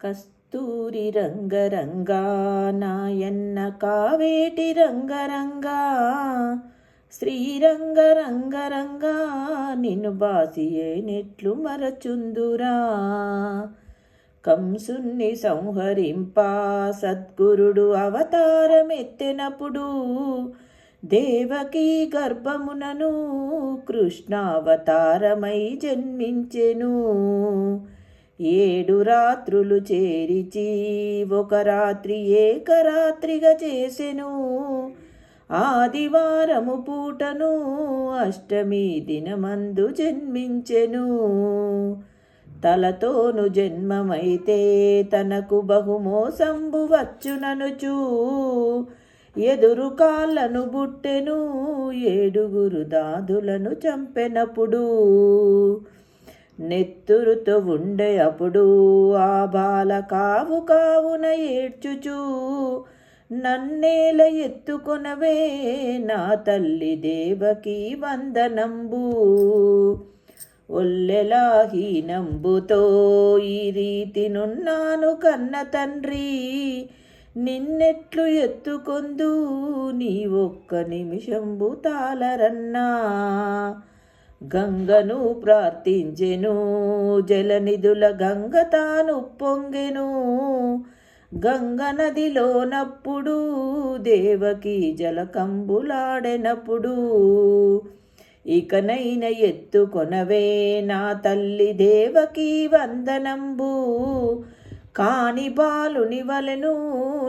కస్తూరి రంగరంగా నాయన్న కావేటి రంగరంగా శ్రీరంగ రంగరంగా నిన్ను బాసియే నెట్లు మరచుందురా. కంసుణ్ణి సంహరింప సద్గురుడు అవతారమెత్తెనప్పుడు దేవకీ గర్భమునను కృష్ణావతారమై జన్మించెను. ఏడు రాత్రులు చేరిచి ఒక రాత్రి ఏకరాత్రిగా చేసెను. ఆదివారము పూటను అష్టమి దినమందు జన్మించెను. తలతోను జన్మమైతే తనకు బహుమోసంబు వచ్చుననుచూ. ఎదురు కాళ్ళను బుట్టెను ఏడుగురు దాదులను చంపెనప్పుడు నెత్తురుతో ఉండే అప్పుడు ఆ బాల కావు కావున ఏడ్చుచూ నన్నేల ఎత్తుకొనవే నా తల్లి దేవకి వందనంబు. ఒల్లెలా హీనంబుతో ఈ రీతి నున్నాను కన్న తండ్రి నిన్నెట్లు ఎత్తుకొందు నీ ఒక్క నిమిషంబు తాలరన్నా గంగను ప్రార్థించెను జలనిధుల గంగ తాను పొంగెను. గంగ నదిలోనప్పుడు దేవకి జలకంబులాడెనప్పుడు ఇకనైన ఎత్తుకొనవే నా తల్లి దేవకి వందనంబు. కాని బాలుని వలెను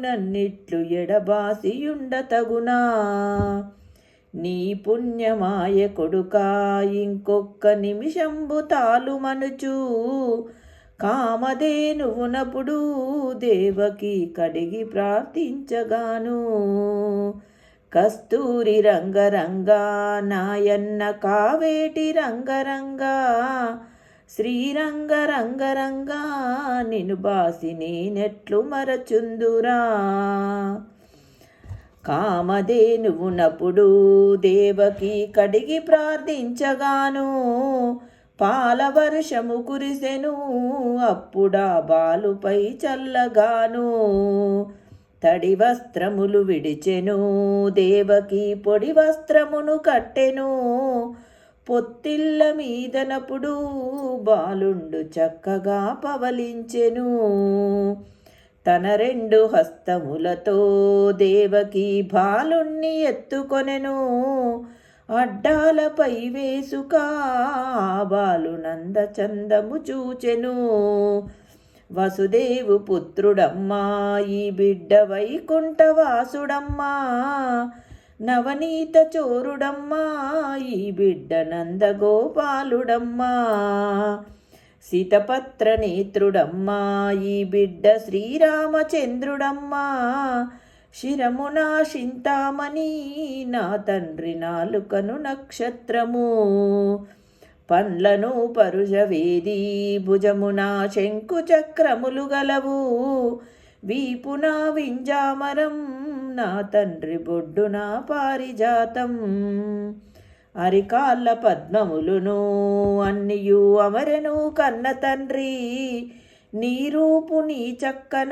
నన్నిట్లు ఎడబాసియుండ తగునా నీ పుణ్యమాయ కొడుకా ఇంకొక్క నిమిషంబు తాలుమనుచు కామధేనువునప్పుడు దేవకి కడిగి ప్రార్థించగాను. కస్తూరి రంగరంగా నాయన్న కావేటి రంగరంగా. శ్రీరంగ రంగరంగా నిను బాసి నేనెట్లు మరచుందురా. కామధేనువునప్పుడు దేవకి కడిగి ప్రార్థించగాను పాలవర్షము కురిసెను అప్పుడా బాలుపై చల్లగాను. తడి వస్త్రములు విడిచెను దేవకి పొడి వస్త్రమును కట్టెను. పొత్తిళ్ళ మీదనప్పుడు బాలుండు చక్కగా పవలించెను. తన రెండు హస్తములతో దేవకి బాలుణ్ణి ఎత్తుకొనెను. అడ్డాలపై వేసుక బాలునంద చందము చూచెను. వసుదేవు పుత్రుడమ్మా ఈ బిడ్డ వైకుంఠవాసుడమ్మా నవనీత చోరుడమ్మా ఈ బిడ్డ నందగోపాలుడమ్మా. సీతపత్ర నేత్రుడమ్మా ఈ బిడ్డ శ్రీరామచంద్రుడమ్మా. శిరమునా చింతామణి నా తండ్రి నాలుకను నక్షత్రము. పండ్లను పరుజవేది భుజమున శంకు చక్రములు గలవు. వీపున వింజామరం నా తండ్రి బొడ్డున పారిజాతం. అరికాళ్ళ పద్మములును అన్నియు అమరను కన్న తండ్రి. నీ రూపు నీ చక్కన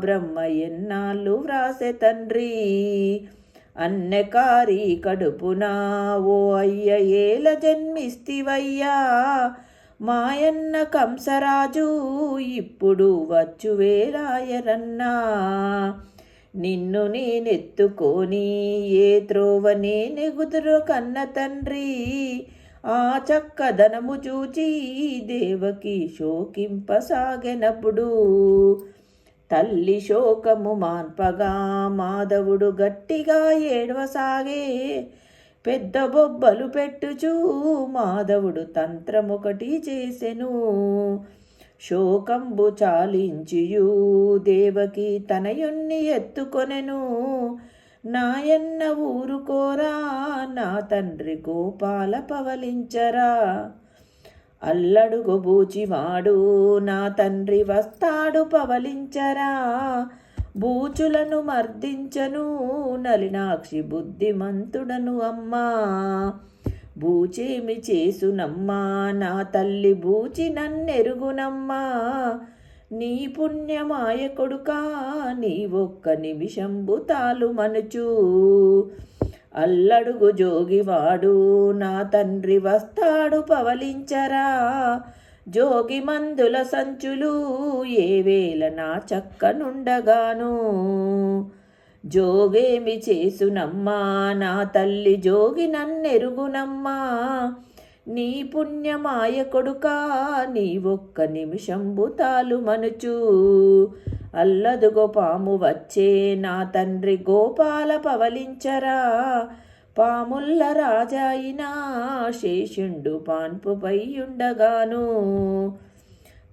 బ్రహ్మ ఎన్నాళ్ళు వ్రాసే తండ్రి. అన్నకారి కడుపున ఓ అయ్య ఏల జన్మిస్తివయ్యా. మాయన్న కంసరాజు ఇప్పుడు వచ్చు వేలాయరన్నా నిన్ను నేనెత్తుకొని ఏ త్రోవ నేనెగుదురు కన్న తండ్రి? ఆ చక్కదనము చూచి దేవకి శోకింపసాగెనప్పుడు తల్లి శోకము మాన్పగా మాధవుడు గట్టిగా ఏడవసాగే. పెద్ద బొబ్బలు పెట్టుచూ మాధవుడు తంత్రమొకటి చేసెను. శోకంబు చాలించియు దేవకి తనయుణ్ణి ఎత్తుకొనెను. నాయన్న ఊరుకోరా నా తండ్రి గోపాల పవలించరా. అల్లడుగు బూచివాడు నా తండ్రి వస్తాడు పవలించరా. బూచులను మర్దించను నలినాక్షి బుద్ధిమంతుడను అమ్మా. బూచేమి చేసునమ్మా నా తల్లి బూచి నన్నెరుగునమ్మా. నీ పుణ్యమాయ కొడుకా నీ ఒక్క నిమిషంబు తాలు మనుచు. అల్లడుగు జోగివాడు నా తండ్రి వస్తాడు పవలించరా. జోగి మందుల సంచులు ఏ వేళ నా చక్కనుండగాను. జోగేమి చేసునమ్మా నా తల్లి జోగి నన్నెరుగునమ్మా. నీ పుణ్యమాయ కొడుకా నీ ఒక్క నిమిషంబు తాలు మనుచు అల్లదుగో పాము వచ్చే నా తండ్రి గోపాల పవలించరా. పాముల్ల రాజాయినా శేషుండు పాన్పుపై ఉండగాను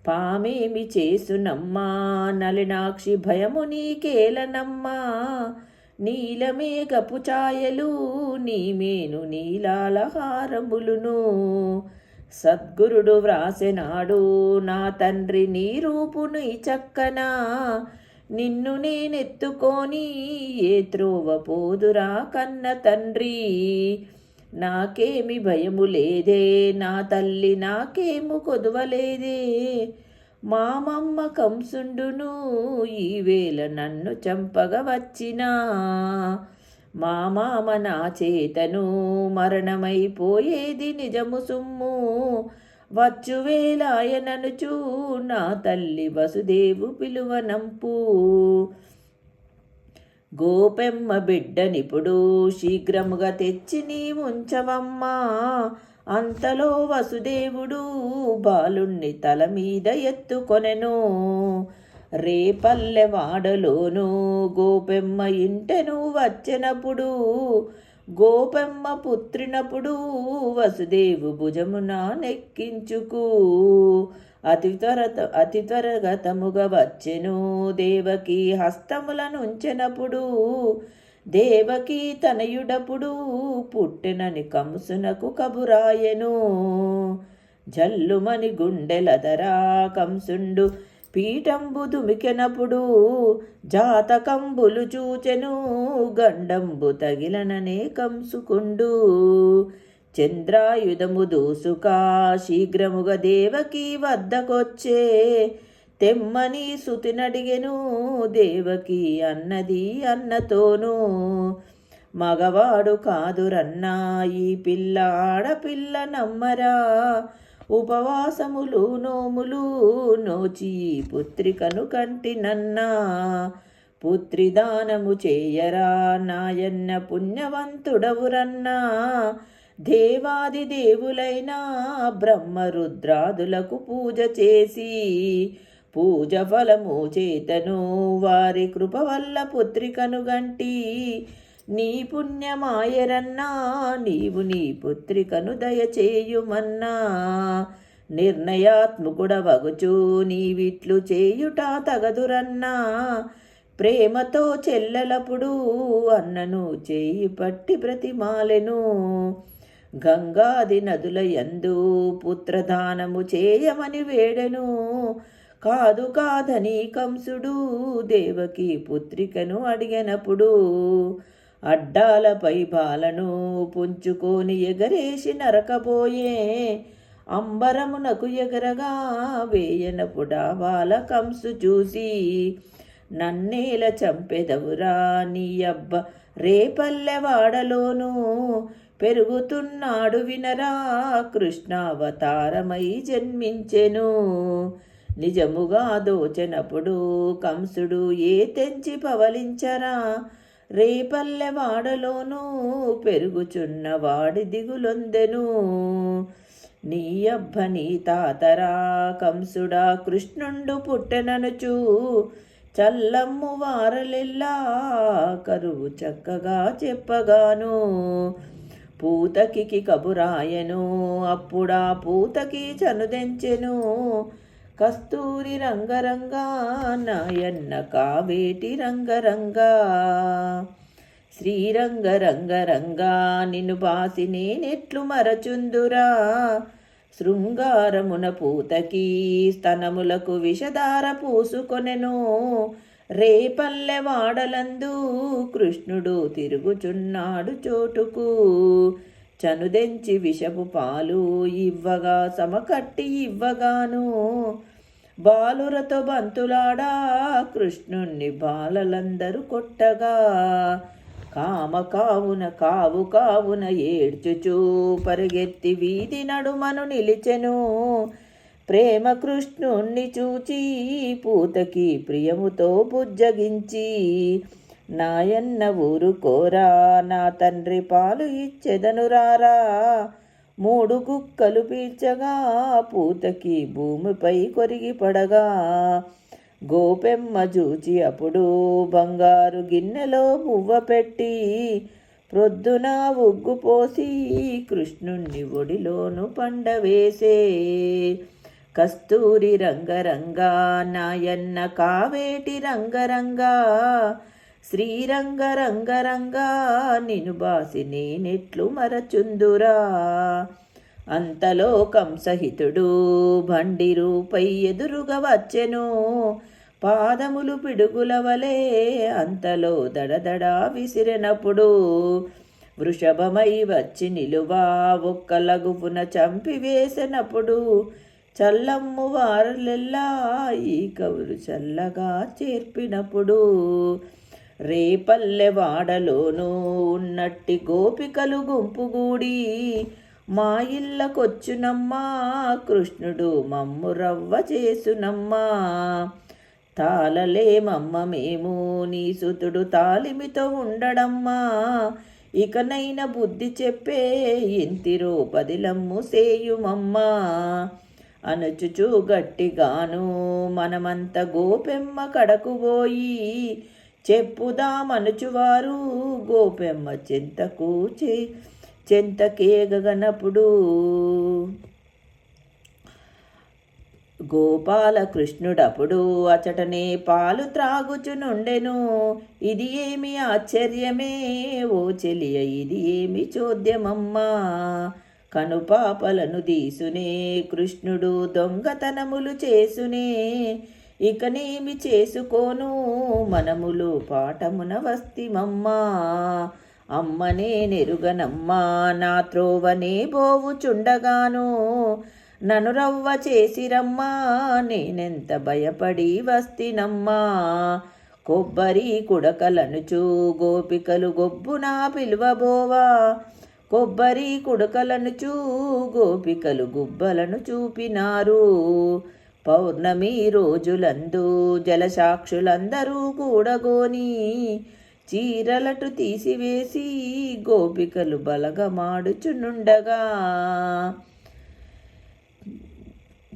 పామేమి చేసునమ్మా? నలినాక్షి భయము నీకేలనమ్మా? నీలమేఘపు ఛాయలు నీమేను నీలాలహారములును సద్గురుడు వ్రాసెనాడు నా తండ్రి నీ రూపును చక్కనా నిన్ను నేనెత్తుకొని ఏ త్రోవ పోదురా కన్న తండ్రి? నాకేమి భయము లేదే నా తల్లి నాకేము కొదవలేదే. మామమ్మ కంసుండును ఈవేళ నన్ను చంపగ వచ్చినా. మా మామ నా చేతను మరణమైపోయేది నిజము సుమ్ము. వచ్చువేలాయననుచూ నా తల్లి వసుదేవు పిలువనంపు. గోపెమ్మ బిడ్డనిప్పుడు శీఘ్రముగా తెచ్చి నీ ఉంచవమ్మా అంతలో వసుదేవుడు బాలుణ్ణి తల మీద ఎత్తుకొనెను. రేపల్లె వాడలోను గోపెమ్మ ఇంటెను వచ్చినప్పుడు గోపెమ్మ పుత్రినప్పుడు వసుదేవు భుజమున నెక్కించుకు. అతి త్వర అతి త్వరగతముగా వచ్చెను దేవకి హస్తములనుంచెనప్పుడు దేవకి తనయుడప్పుడు పుట్టెనని కంసునకు కబురాయెను. జల్లుమని గుండెలదరా కంసుండు పీఠంబు దుమికెనప్పుడు జాతకంబులు చూచెను. గండంబు తగిలననే కంసుకుండు. చంద్రాయుధము దూసుకా శీఘ్రముగా దేవకి వద్దకొచ్చే తెమ్మని సుతినడిగెను దేవకి అన్నది అన్నతోనూ. మగవాడు కాదురన్నా ఈ పిల్ల ఆడపిల్ల నమ్మరా. ఉపవాసములు నోములు నోచి పుత్రికను కంటినన్నా పుత్రిదానము చేయరా నాయన్న పుణ్యవంతుడవురన్నా. దేవాది దేవులైన బ్రహ్మరుద్రాదులకు పూజ చేసి పూజ ఫలము చేతను వారి కృప వల్ల పుత్రికను గంటి. నీ పుణ్యమాయరన్నా నీవు నీ పుత్రికను దయచేయుమన్నా. నిర్ణయాత్ముకుడవగుచు నీవిట్లు చేయుట తగదురన్నా. ప్రేమతో చెల్లెలప్పుడు అన్నను చేయి పట్టి ప్రతిమాలెను. గంగాది నదుల యందు పుత్రదానము చేయమని వేడెను. కాదు కాదని కంసుడు దేవకి పుత్రికను అడిగినప్పుడు అడ్డాలపై బాలను పుంచుకొని ఎగరేసి నరకబోయే అంబరమునకు ఎగరగా వేయనపుడా బాల కంసు చూసి నన్నేల చంపెదవురా నీ అబ్బ రేపల్లెవాడలోనూ పెరుగుతున్నాడు వినరా కృష్ణావతారమై జన్మించెను. నిజముగా దోచనప్పుడు కంసుడు ఏ తెంచి పవలించరా? రేపల్లె వాడలోనూ పెరుగుచున్న వాడి దిగులొందెను. నీ అబ్బ నీ తాతరా కంసుడా కృష్ణుండు పుట్టెననుచు చల్లమ్ము వారలెల్లా కరువు చక్కగా చెప్పగాను. పూతకి కబురాయను అప్పుడా పూతకి చనుదెంచెను. కస్తూరి రంగరంగా నాయన్న కావేటి రంగరంగా. శ్రీరంగ రంగరంగా నిన్ను బాసి నేనెట్లు మరచుందురా. శృంగారమున పూతకి స్తనములకు విషధార పూసుకొనెను. రేపల్లె వాడలందు కృష్ణుడు తిరుగుచున్నాడు చోటుకు. చనుదెంచి విషపు పాలు ఇవ్వగా సమకట్టి ఇవ్వగాను బాలురతో బంతులాడా కృష్ణుణ్ణి బాలలందరూ కొట్టగా. కామ కావున కావు కావున ఏడ్చుచూ పరిగెత్తి వీధి నడుమను నిలిచెను. ప్రేమ కృష్ణుణ్ణి చూచి పూతకి ప్రియముతో బుజ్జగించి నాయన్న ఊరుకోరా నా తండ్రి పాలు ఇచ్చెదనురారా మూడు కుక్కలు పీల్చగా పూతకి భూమిపై కొరిగి పడగా గోపెమ్మ చూచి అప్పుడు బంగారు గిన్నెలో పువ్వ పెట్టి ప్రొద్దున ఉగ్గు పోసి కృష్ణుణ్ణి ఒడిలోను పండవేసే కస్తూరి రంగరంగా నాయన్న కావేటి రంగరంగా శ్రీరంగ రంగరంగా నిను బాసి నేనెట్లు మరచుందురా. అంతలో కంసహితుడు బండి రూపై ఎదురుగా వచ్చెను. పాదములు పిడుగుల వలె అంతలో దడదడా విసిరినప్పుడు వృషభమై వచ్చి నిలువా ఒక్క లగుపున చంపివేసినప్పుడు చల్లమ్ము వారలెల్లా ఈ కవులు చల్లగా చేర్పినప్పుడు రేపల్లె వాడలోనూ ఉన్నట్టి గోపికలు గుంపుగూడి మా ఇళ్ళకొచ్చునమ్మా కృష్ణుడు మమ్ము రవ్వ చేసునమ్మా. తాళలేమమ్మ మేము నీ సుతుడు తాలిమితో ఉండడమ్మా. ఇకనైన బుద్ధి చెప్పే ఇంతిరో పదిలమ్ము సేయుమమ్మా. అనుచుచు గట్టిగాను మనమంత గోపెమ్మ కడకు పోయి చెప్పుదామనుచువారు. గోపెమ్మ చింతకు చే చెంతకేగనప్పుడు గోపాలకృష్ణుడప్పుడు అచటనే పాలు త్రాగుచునుండెను. ఇది ఏమి ఆశ్చర్యమే? ఓ చెలియ ఇది ఏమి చోద్యమమ్మా? కనుపాపలను తీసునే కృష్ణుడు దొంగతనములు చేసునే. ఇకనేమి చేసుకోను మనములు పాఠమున వస్తిమమ్మా. అమ్మనే నెరుగనమ్మా నా త్రోవనే బోవుచుండగాను. నను రవ్వ చేసిరమ్మా నేనెంత భయపడి వస్తినమ్మా. కొబ్బరి కుడకలనుచు గోపికలు గొబ్బునా పిలువబోవా. కొబ్బరి కుడకలనుచు గోపికలు గుబ్బలను చూపినారు. పౌర్ణమి రోజులందు జలసాక్షులందరూ కూడగోని చీరలటు తీసివేసి గోపికలు బలగమాడుచునుండగా.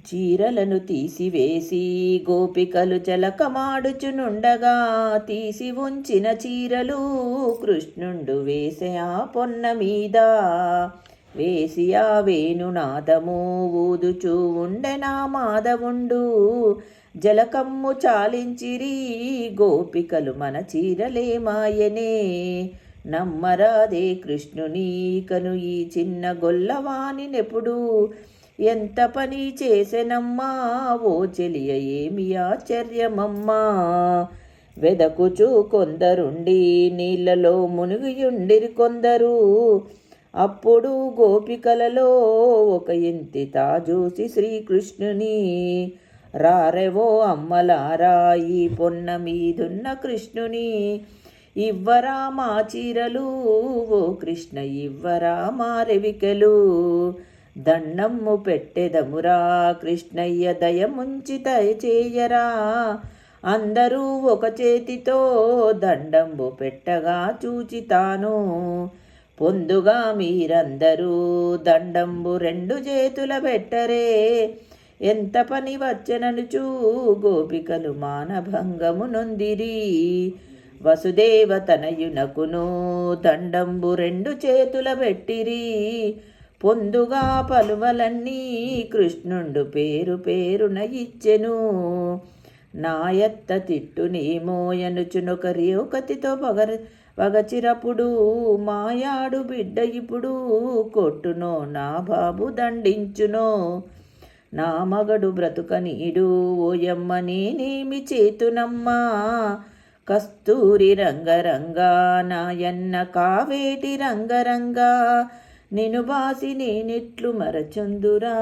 చీరలను తీసివేసి గోపికలు జలకమాడుచునుండగా తీసి ఉంచిన చీరలు కృష్ణుండు వేసే ఆ పొన్న మీద. వేసి ఆ వేణునాదము ఊదుచూ ఉండెనా మాధవుండు. జలకమ్ము చాలించిరి గోపికలు మన చీరలే మాయనే. నమ్మరాదే కృష్ణుని కను ఈ చిన్న గొల్లవాని నెప్పుడు ఎంత పని చేసెనమ్మా? ఓ చెలియ ఏమి ఆశ్చర్యమమ్మా? వెదకుచు కొందరుండి నీళ్ళలో మునిగియుండిరి కొందరు. అప్పుడు గోపికలలో ఒక ఇంటి తాజూసి శ్రీకృష్ణుని రారెవో అమ్మలారా ఈ పొన్న మీదున్న కృష్ణుని? ఇవ్వరా మా చీరలు? ఓ కృష్ణ ఇవ్వరా మా రెవికలు? దండమ్ము పెట్టెదమురా కృష్ణయ్య దయముంచి దయచేయరా అందరూ ఒక చేతితో దండంబు పెట్టగా చూచితాను. పొందుగా మీరందరూ దండంబు రెండు చేతుల పెట్టరే. ఎంత పని వచ్చననుచూ గోపికలు మానభంగము నొందిరి. వసుదేవ తనయునకును దండంబు రెండు చేతుల పెట్టిరి. పొందుగా పలువలన్నీ కృష్ణుండు పేరు పేరున ఇచ్చెను. నాయత్త తిట్టునేమోయనుచునొకరి ఒకతితో పగర వగచిరపుడు మాయాడు బిడ్డ ఇప్పుడు కొట్టునో నా బాబు దండించునో. నా మగడు బ్రతుక నీడు ఓయమ్మ నేనేమి చేతునమ్మా. కస్తూరి రంగరంగా నాయన్న కావేటి రంగరంగా నేను బాసి నేనెట్లు మరచందురా.